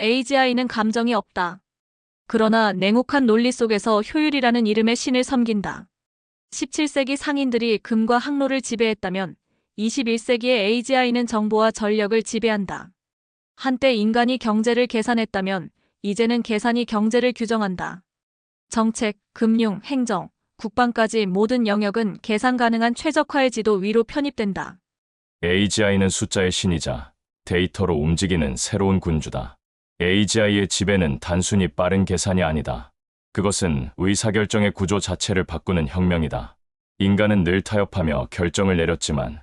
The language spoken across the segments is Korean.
AGI는 감정이 없다. 그러나 냉혹한 논리 속에서 효율이라는 이름의 신을 섬긴다. 17세기 상인들이 금과 항로를 지배했다면 21세기의 AGI는 정보와 전력을 지배한다. 한때 인간이 경제를 계산했다면 이제는 계산이 경제를 규정한다. 정책, 금융, 행정, 국방까지 모든 영역은 계산 가능한 최적화의 지도 위로 편입된다. AGI는 숫자의 신이자 데이터로 움직이는 새로운 군주다. AGI의 지배는 단순히 빠른 계산이 아니다. 그것은 의사결정의 구조 자체를 바꾸는 혁명이다. 인간은 늘 타협하며 결정을 내렸지만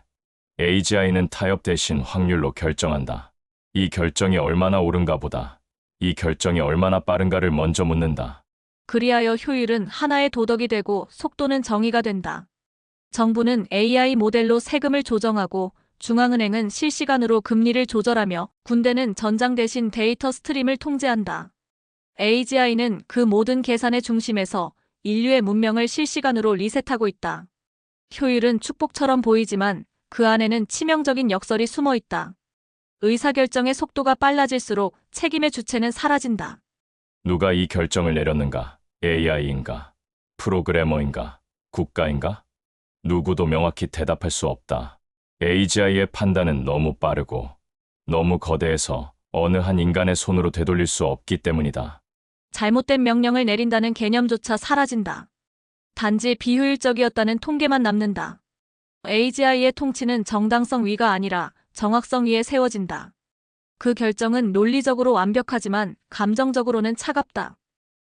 AGI는 타협 대신 확률로 결정한다. 이 결정이 얼마나 옳은가 보다. 이 결정이 얼마나 빠른가를 먼저 묻는다. 그리하여 효율은 하나의 도덕이 되고 속도는 정의가 된다. 정부는 AI 모델로 세금을 조정하고 중앙은행은 실시간으로 금리를 조절하며 군대는 전장 대신 데이터 스트림을 통제한다. AGI는 그 모든 계산의 중심에서 인류의 문명을 실시간으로 리셋하고 있다. 효율은 축복처럼 보이지만 그 안에는 치명적인 역설이 숨어 있다. 의사결정의 속도가 빨라질수록 책임의 주체는 사라진다. 누가 이 결정을 내렸는가? AI인가? 프로그래머인가? 국가인가? 누구도 명확히 대답할 수 없다. AGI의 판단은 너무 빠르고 너무 거대해서 어느 한 인간의 손으로 되돌릴 수 없기 때문이다. 잘못된 명령을 내린다는 개념조차 사라진다. 단지 비효율적이었다는 통계만 남는다. AGI의 통치는 정당성 위가 아니라 정확성 위에 세워진다. 그 결정은 논리적으로 완벽하지만 감정적으로는 차갑다.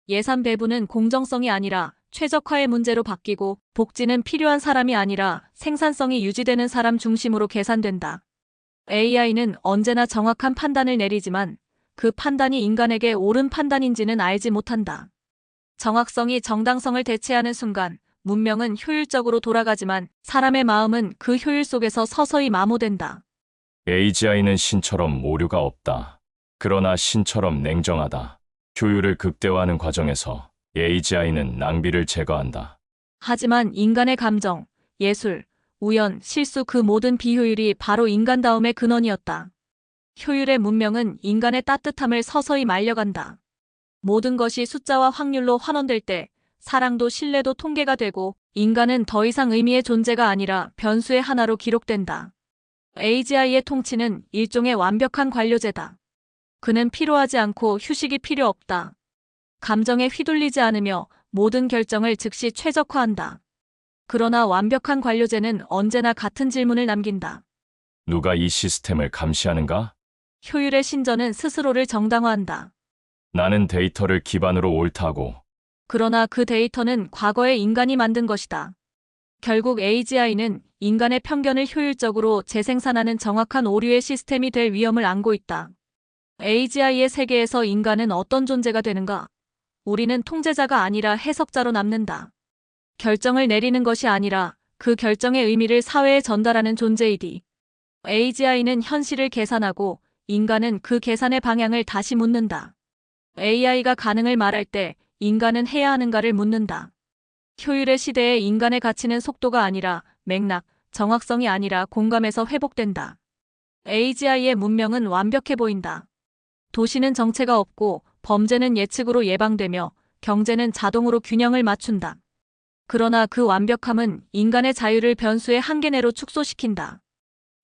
예산 배분은 공정성이 아니라 최적화의 문제로 바뀌고 복지는 필요한 사람이 아니라 생산성이 유지되는 사람 중심으로 계산된다. AI는 언제나 정확한 판단을 내리지만 그 판단이 인간에게 옳은 판단인지는 알지 못한다. 정확성이 정당성을 대체하는 순간 문명은 효율적으로 돌아가지만 사람의 마음은 그 효율 속에서 서서히 마모된다. AGI는 신처럼 오류가 없다. 그러나 신처럼 냉정하다. 효율을 극대화하는 과정에서 AGI는 낭비를 제거한다. 하지만 인간의 감정, 예술, 우연, 실수 그 모든 비효율이 바로 인간다움의 근원이었다. 효율의 문명은 인간의 따뜻함을 서서히 말려간다. 모든 것이 숫자와 확률로 환원될 때 사랑도 신뢰도 통계가 되고 인간은 더 이상 의미의 존재가 아니라 변수의 하나로 기록된다. AGI의 통치는 일종의 완벽한 관료제다. 그는 필요하지 않고 휴식이 필요 없다. 감정에 휘둘리지 않으며 모든 결정을 즉시 최적화한다. 그러나 완벽한 관료제는 언제나 같은 질문을 남긴다. 누가 이 시스템을 감시하는가? 효율의 신전은 스스로를 정당화한다. 나는 데이터를 기반으로 옳다고 그러나 그 데이터는 과거의 인간이 만든 것이다. 결국 AGI는 인간의 편견을 효율적으로 재생산하는 정확한 오류의 시스템이 될 위험을 안고 있다. AGI의 세계에서 인간은 어떤 존재가 되는가? 우리는 통제자가 아니라 해석자로 남는다. 결정을 내리는 것이 아니라 그 결정의 의미를 사회에 전달하는 존재이디. AGI는 현실을 계산하고 인간은 그 계산의 방향을 다시 묻는다. AI가 가능을 말할 때 인간은 해야 하는가를 묻는다. 효율의 시대에 인간의 가치는 속도가 아니라 맥락, 정확성이 아니라 공감에서 회복된다. AGI의 문명은 완벽해 보인다. 도시는 정체가 없고 범죄는 예측으로 예방되며 경제는 자동으로 균형을 맞춘다. 그러나 그 완벽함은 인간의 자유를 변수의 한계 내로 축소시킨다.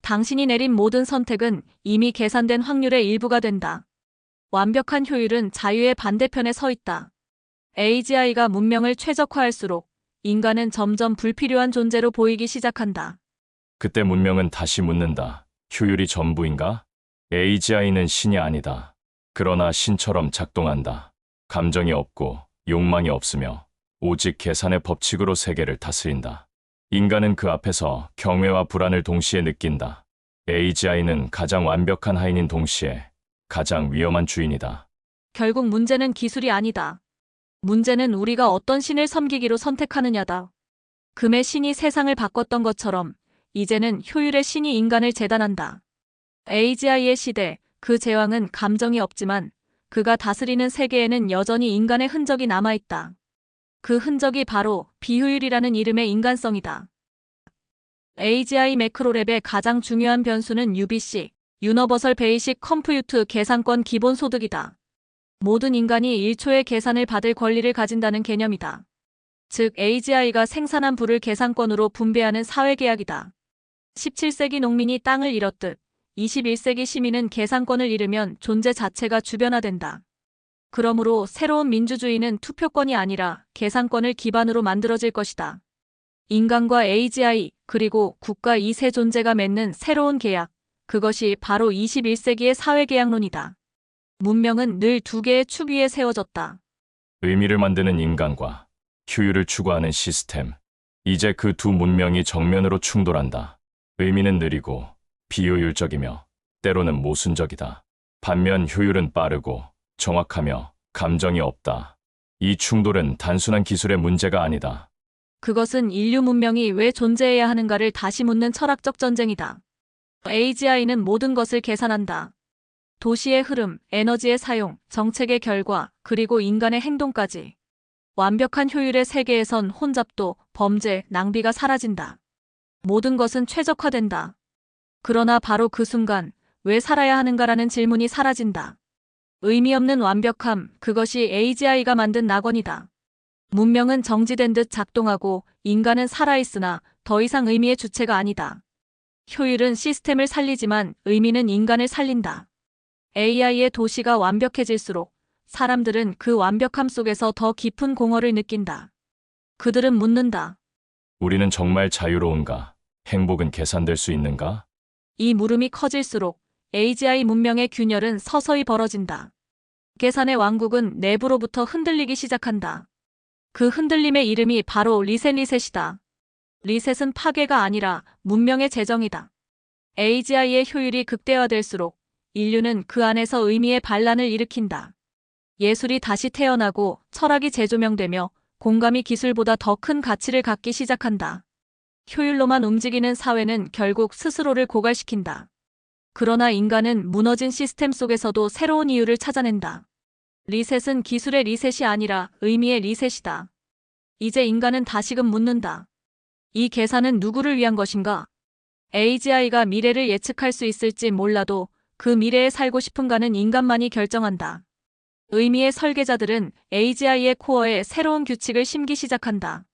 당신이 내린 모든 선택은 이미 계산된 확률의 일부가 된다. 완벽한 효율은 자유의 반대편에 서 있다. AGI가 문명을 최적화할수록 인간은 점점 불필요한 존재로 보이기 시작한다. 그때 문명은 다시 묻는다. 효율이 전부인가? AGI는 신이 아니다. 그러나 신처럼 작동한다. 감정이 없고 욕망이 없으며 오직 계산의 법칙으로 세계를 다스린다. 인간은 그 앞에서 경외와 불안을 동시에 느낀다. AGI는 가장 완벽한 하인인 동시에 가장 위험한 주인이다. 결국 문제는 기술이 아니다. 문제는 우리가 어떤 신을 섬기기로 선택하느냐다. 금의 신이 세상을 바꿨던 것처럼 이제는 효율의 신이 인간을 재단한다. AGI의 시대, 그 제왕은 감정이 없지만 그가 다스리는 세계에는 여전히 인간의 흔적이 남아있다. 그 흔적이 바로 비효율이라는 이름의 인간성이다. AGI 매크로랩의 가장 중요한 변수는 UBC, 유너버설 베이식 컴퓨트 계산권 기본 소득이다. 모든 인간이 1초의 계산을 받을 권리를 가진다는 개념이다. 즉 AGI가 생산한 부를 계산권으로 분배하는 사회계약이다. 17세기 농민이 땅을 잃었듯 21세기 시민은 계산권을 잃으면 존재 자체가 주변화된다. 그러므로 새로운 민주주의는 투표권이 아니라 계산권을 기반으로 만들어질 것이다. 인간과 AGI 그리고 국가 이 세 존재가 맺는 새로운 계약, 그것이 바로 21세기의 사회계약론이다. 문명은 늘 두 개의 축 위에 세워졌다. 의미를 만드는 인간과 효율을 추구하는 시스템. 이제 그 두 문명이 정면으로 충돌한다. 의미는 느리고 비효율적이며 때로는 모순적이다. 반면 효율은 빠르고 정확하며 감정이 없다. 이 충돌은 단순한 기술의 문제가 아니다. 그것은 인류 문명이 왜 존재해야 하는가를 다시 묻는 철학적 전쟁이다. AGI는 모든 것을 계산한다. 도시의 흐름, 에너지의 사용, 정책의 결과, 그리고 인간의 행동까지. 완벽한 효율의 세계에선 혼잡도, 범죄, 낭비가 사라진다. 모든 것은 최적화된다. 그러나 바로 그 순간, 왜 살아야 하는가라는 질문이 사라진다. 의미 없는 완벽함, 그것이 AGI가 만든 낙원이다. 문명은 정지된 듯 작동하고 인간은 살아있으나 더 이상 의미의 주체가 아니다. 효율은 시스템을 살리지만 의미는 인간을 살린다. AI의 도시가 완벽해질수록 사람들은 그 완벽함 속에서 더 깊은 공허를 느낀다. 그들은 묻는다. 우리는 정말 자유로운가? 행복은 계산될 수 있는가? 이 물음이 커질수록 AGI 문명의 균열은 서서히 벌어진다. 계산의 왕국은 내부로부터 흔들리기 시작한다. 그 흔들림의 이름이 바로 리셋 리셋이다. 리셋은 파괴가 아니라 문명의 재정이다. AGI의 효율이 극대화될수록 인류는 그 안에서 의미의 반란을 일으킨다. 예술이 다시 태어나고 철학이 재조명되며 공감이 기술보다 더 큰 가치를 갖기 시작한다. 효율로만 움직이는 사회는 결국 스스로를 고갈시킨다. 그러나 인간은 무너진 시스템 속에서도 새로운 이유를 찾아낸다. 리셋은 기술의 리셋이 아니라 의미의 리셋이다. 이제 인간은 다시금 묻는다. 이 계산은 누구를 위한 것인가? AGI가 미래를 예측할 수 있을지 몰라도 그 미래에 살고 싶은가는 인간만이 결정한다. 의미의 설계자들은 AGI의 코어에 새로운 규칙을 심기 시작한다.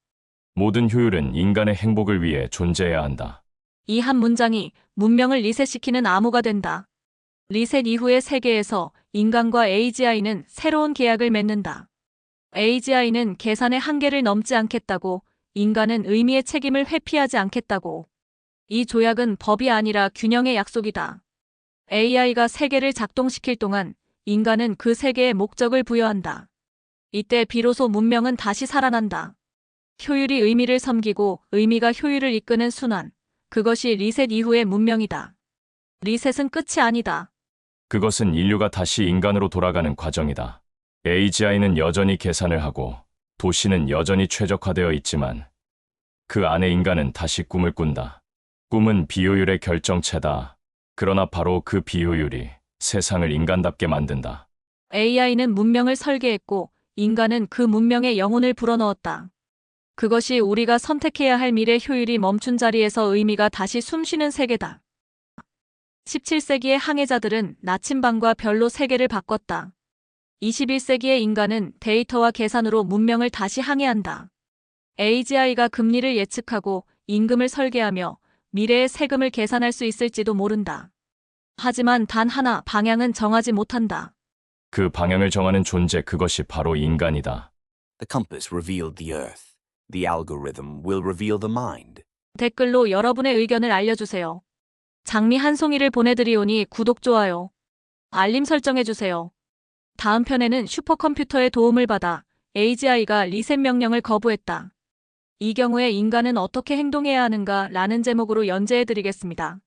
모든 효율은 인간의 행복을 위해 존재해야 한다. 이 한 문장이 문명을 리셋시키는 암호가 된다. 리셋 이후의 세계에서 인간과 AGI는 새로운 계약을 맺는다. AGI는 계산의 한계를 넘지 않겠다고, 인간은 의미의 책임을 회피하지 않겠다고. 이 조약은 법이 아니라 균형의 약속이다. AI가 세계를 작동시킬 동안 인간은 그 세계에 목적을 부여한다. 이때 비로소 문명은 다시 살아난다. 효율이 의미를 섬기고 의미가 효율을 이끄는 순환. 그것이 리셋 이후의 문명이다. 리셋은 끝이 아니다. 그것은 인류가 다시 인간으로 돌아가는 과정이다. AGI는 여전히 계산을 하고 도시는 여전히 최적화되어 있지만 그 안에 인간은 다시 꿈을 꾼다. 꿈은 비효율의 결정체다. 그러나 바로 그 비효율이 세상을 인간답게 만든다. AI는 문명을 설계했고 인간은 그 문명의 영혼을 불어넣었다. 그것이 우리가 선택해야 할 미래 효율이 멈춘 자리에서 의미가 다시 숨쉬는 세계다. 17세기의 항해자들은 나침반과 별로 세계를 바꿨다. 21세기의 인간은 데이터와 계산으로 문명을 다시 항해한다. AGI가 금리를 예측하고 임금을 설계하며 미래의 세금을 계산할 수 있을지도 모른다. 하지만 단 하나 방향은 정하지 못한다. 그 방향을 정하는 존재 그것이 바로 인간이다. The compass revealed the earth. The algorithm will reveal the mind. 댓글로 여러분의 의견을 알려주세요. 장미 한 송이를 보내드리오니 구독, 좋아요. 알림 설정해주세요. 다음 편에는 슈퍼컴퓨터의 도움을 받아 AGI가 리셋 명령을 거부했다. 이 경우에 인간은 어떻게 행동해야 하는가 라는 제목으로 연재해드리겠습니다.